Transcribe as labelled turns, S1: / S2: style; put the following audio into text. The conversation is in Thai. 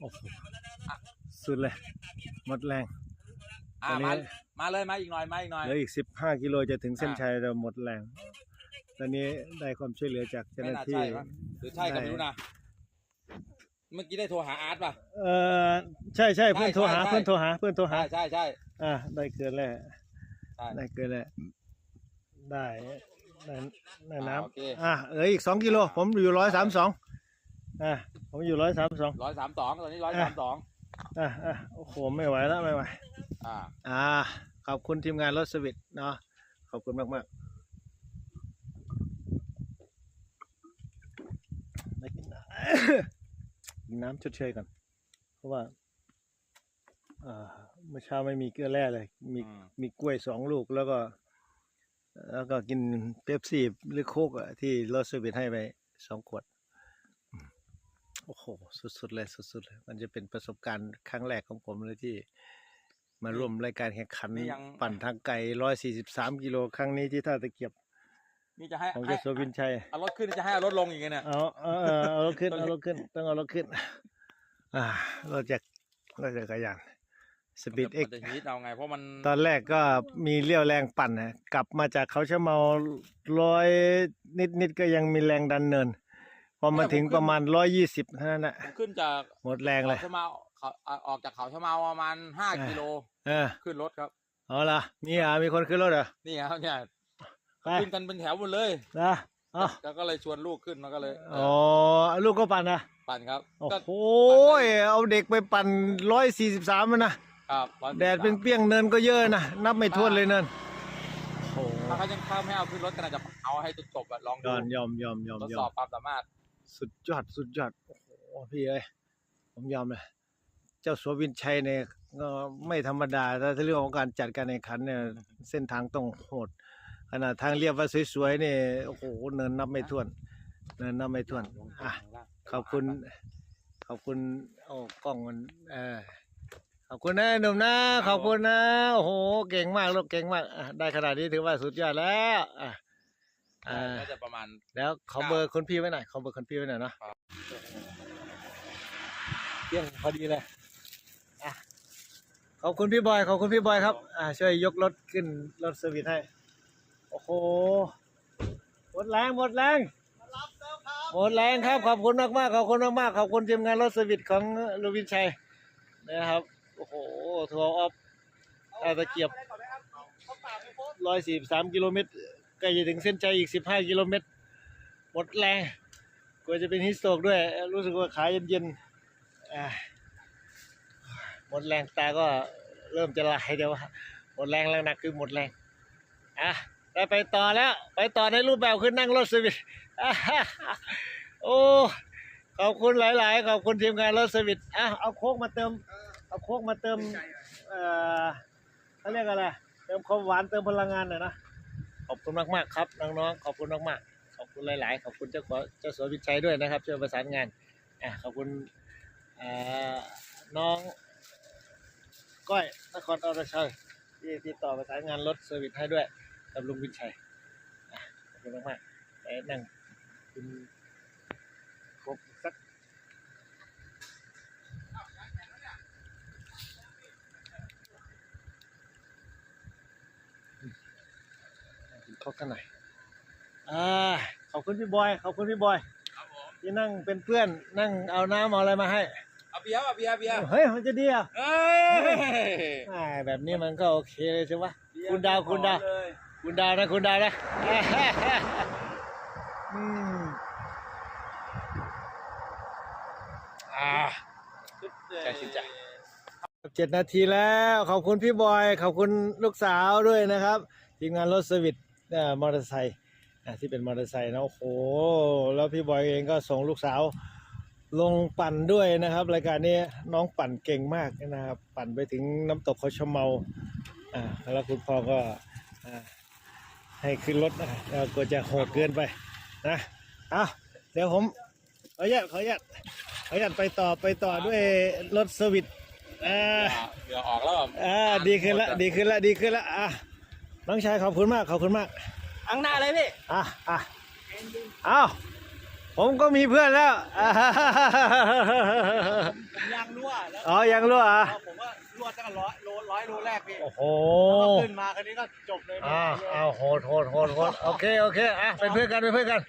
S1: โอ้โหสุดเลยหมดแรง
S2: อ่า
S1: ตอนนี้
S2: มามาเลยมาอีกหน่อยมาอีกหน่อย
S1: เหลืออีกสิบห้ากิโลจะถึงเส้น
S2: อ่า
S1: ชัยเราหมดแรง ตอนนี้ได้ความช่วยเหลือจากเจ้าห
S2: ไม่
S1: น้า
S2: น่า
S1: ที่
S2: ใช่ปะหรือใช่ก็ไม่รู้นะเมื่อกี้ได้โทรหาอาร์ตป่ะ
S1: เออใช่ใช่เพื่อนโทรหา
S2: ใช่ใช่
S1: เพื่อนโทรหาเพื่อนโทรหา
S2: ใช่ใช่ใช่
S1: อ่าได้เกินแล้ว
S2: ใช่
S1: ได้เกินแล้วได้ได้ได้
S2: อ่า
S1: น้
S2: โอเคำ
S1: อะเหลืออีกสองกิโลผมอยู่ร้อยสามสอง อะผมอยู่ร้อยสามสอง
S2: ร้อยสามสองตอนนี้ร้อยสามสอง
S1: อะอะโอ้โหไม่ไหวแล้วไม่ไหว
S2: อ่า
S1: อ่าขอบคุณทีมงานรถสวิตเนาะขอบคุณมากมากๆได้กินน้ำกินน้ำชดเชยก่อนเพราะว่าอ่าเมื่อเช้าไม่มีเกลือแร่เลย มี
S2: อืม
S1: มีกล้วยสองลูกแล้วก็ แล้วก็กินเป๊ปซี่หรือโค้กอะที่รถสวิตให้ไปสองขวดอืม โอ้โห สุดๆเลยสุดๆเลยมันจะเป็นประสบการณ์ครั้งแรกของผมเลยที่ มาร่วมรายการแข่งขัน
S2: นี่ยัง
S1: ปั่นทางไกลร้อยสี่สิบสามกิโลครั้งนี้ที่ท่าตะเกียบ
S2: นี่จะให้
S1: ของ
S2: ให้
S1: เจ้าสัววินชัย
S2: เอารถขึ้นจะให้เอารถลงอีกไงเนี่ย
S1: เอาเอาเอาเอารถขึ้น เอารถขึ้น ต้องเอารถขึ้น อ่ารถจากรถจักรยานสปีดเอ็ก
S2: มันจะฮีทเอาไงเพราะมัน
S1: ตอนแรกก็มีเลี้ยวแรงปั่นนะกลับมาจากเขาชะเมาร้อยนิดนิดๆก็ยังมีแรงดันเนิน พอมาถึงประมาณร้อยยี่สิบเท่านั้นแหละ
S2: ผมขึ้นจาก
S1: หมดแรงเลย
S2: เขาชะเมาเขาอ่าออกจากเขาชะเมาประมาณห้า
S1: อ่า
S2: กิโล
S1: เออ
S2: ขึ้นรถครับ
S1: เอาละมีอะมีคนขึ้นรถเหรอ
S2: นี่ครับเนี่ย
S1: ไป
S2: ขึ้นกันเป็นแถวหมดเลย
S1: นะเอ๋อ
S2: แล้วก็เลยชวนลูกขึ้นมันก็เลยเอ
S1: อ๋อ
S2: อ
S1: ลูกก็ปั่นนะ
S2: ปั่นครับ
S1: โอ้
S2: ก็
S1: โหเอาเด็กไปปั่นร้อยสี่สิบสามนะ
S2: ครับร้อย
S1: แดดเป็นเปรี้ยงๆเนินก็เยอะนะนับไม่ถ้วนเลยเนินโอ้โห
S2: ถ้าเขายังเข้าไม่เอาขึ้นรถก็น่าจะเอาให้จนจบอะลอง
S1: ย
S2: ดู
S1: อมยอมยอมยอม
S2: ทด
S1: ย
S2: ส
S1: อ
S2: อ
S1: ม
S2: บความสามารถ
S1: สุดยอดสุดยอดโอ้โหพี่เอ้ยผมยอมเลยเจ้าสัววินชัยเนี่ยก็ไม่ธรรมดาแต่เรื่องของการจัดการแข่งขันเนี่ยเส้นทางต้องโหดขนาดทางเรียบว่าสวยๆเนี่ยโอ้โหเนินนับไม่ถ้วนเนินนับไม่ถ้วนอะขอบคุณ ขอบคุณโอ้กล้องมันเออขอบคุณนะหนุ่มนะขอบคุณนะโอ้โหเก่งมากลูกเก่งมากได้ขนาดนี้ถือว่าสุดยอดแล้วอะ อ่า
S2: น่าจะประมาณ
S1: แล้วขอเบอร์คนพี่ไว้หน่อยขอเบอร์คนพี่ไว้หน่อยเนาะ
S2: ครับ
S1: เที่ยงพอดีเลยอะขอบคุณพี่บอยขอบคุณพี่บอยครับอ่าช่วยยกรถขึ้นรถสวิตให้โอ้โหหมดแรงหมดแรงหมดแรงครับขอบคุณมากมากๆขอบคุณมากมากๆขอบคุณทีมงานรถสวิตของลูวินชัยนะครับโอ้โหทัวร์ออฟท่าตะเกียบ ร้อยสี่สามกิโลเมตร ใกล้จะถึงเส้นใจอีกสิบห้ากิโลเมตรหมดแรงกลัวจะเป็นฮิสโตกด้วย รู้สึกว่าขาเย็นๆหมดแรงตาก็เริ่มจะลายเดี๋ยวว่าหมดแรงแรงหนักคือหมดแรงอะได้ไปต่อแล้ว ไปต่อในรูปแบบคือนั่งรถสวิตฮ่าฮ่าโอ้ขอบคุณหลาย ๆ ขอบคุณทีมงานรถสวิตอะเอาโค้กมาเติม เอาโค้กมาเติมเอ่อเขาเรียกอะไรเติมความหวานเติมพลังงานหน่อยนะ ขอบคุณมากๆครับน้องๆขอบคุณมากๆขอบคุณหลาย ๆ ขอบคุณเจ้าขอเจ้าสัววิชัยด้วยนะครับช่วยประสานงานอะขอบคุณอ่อน้องก้อยนครอรชัยที่ติดต่อประสานงานรถเซอร์วิสให้ด้วยกับลุงวิชัยอะขอบคุณมากๆไปนั่งกินครบสัก กินข้าวกันหน่อยอ่าขอบคุณพี่บอยขอบคุณพี่บอย
S2: ครับผม
S1: ที่นั่งเป็นเพื่อนนั่งเอาน้ำเอาอะไรมาให้
S2: เอาเบียร์เอาเบียร์เบียร์
S1: เฮ้ยมันจะดีอะ
S2: เอ้ย
S1: อ่าแบบนี้มันก็โอเคเลยใช่ปะคุณดาวคุณดาว
S2: เลย
S1: คุณดาวนะคุณดาวนะอืมอ่าใจชื่นใจเจ็ดนาทีแล้ว ขอบคุณพี่บอย ขอบคุณลูกสาวด้วยนะครับ ทีมงานรถสวิตเอ่อ มอเตอร์ไซค์อะที่เป็นมอเตอร์ไซค์นะโอ้โหแล้วพี่บอยเองก็ส่งลูกสาวลงปั่นด้วยนะครับ รายการนี้น้องปั่นเก่งมากนะครับ ปั่นไปถึงน้ำตกเขาชะเมาอ่าแล้วคุณพ่อก็อ่าให้ขึ้นรถนะแล้วกลัวจะโหดเกินไปนะเอาเดี๋ยวผมขออนุญาตขออนุญาตขออนุญาตไปต่อไปต่อด้วยรถสวิตอ่า
S2: เบียร์ออกแล้วแบบ
S1: อ่าดีขึ้นละดีขึ้นละดีขึ้นละอะ น้องชายขอบคุณมากขอบคุณมาก
S2: อังหน้าเลยพี่
S1: อะอะเอาผมก็มีเพื่อนแล้วอ่า
S2: ยัง
S1: อ๋อยังรั่วเหรอะ
S3: ผมว่าลวดตั้งร้อยโลร้อยโลแรกพี่
S1: โอ้โห
S3: แล้วก็ขึ้นมาคันนี้ก็จบเลย
S1: อ้าวอ้าวโหดโหดโหดโหดโอเคโอเคอะเป็นเพื่อนกันเป็นเพื่อนกัน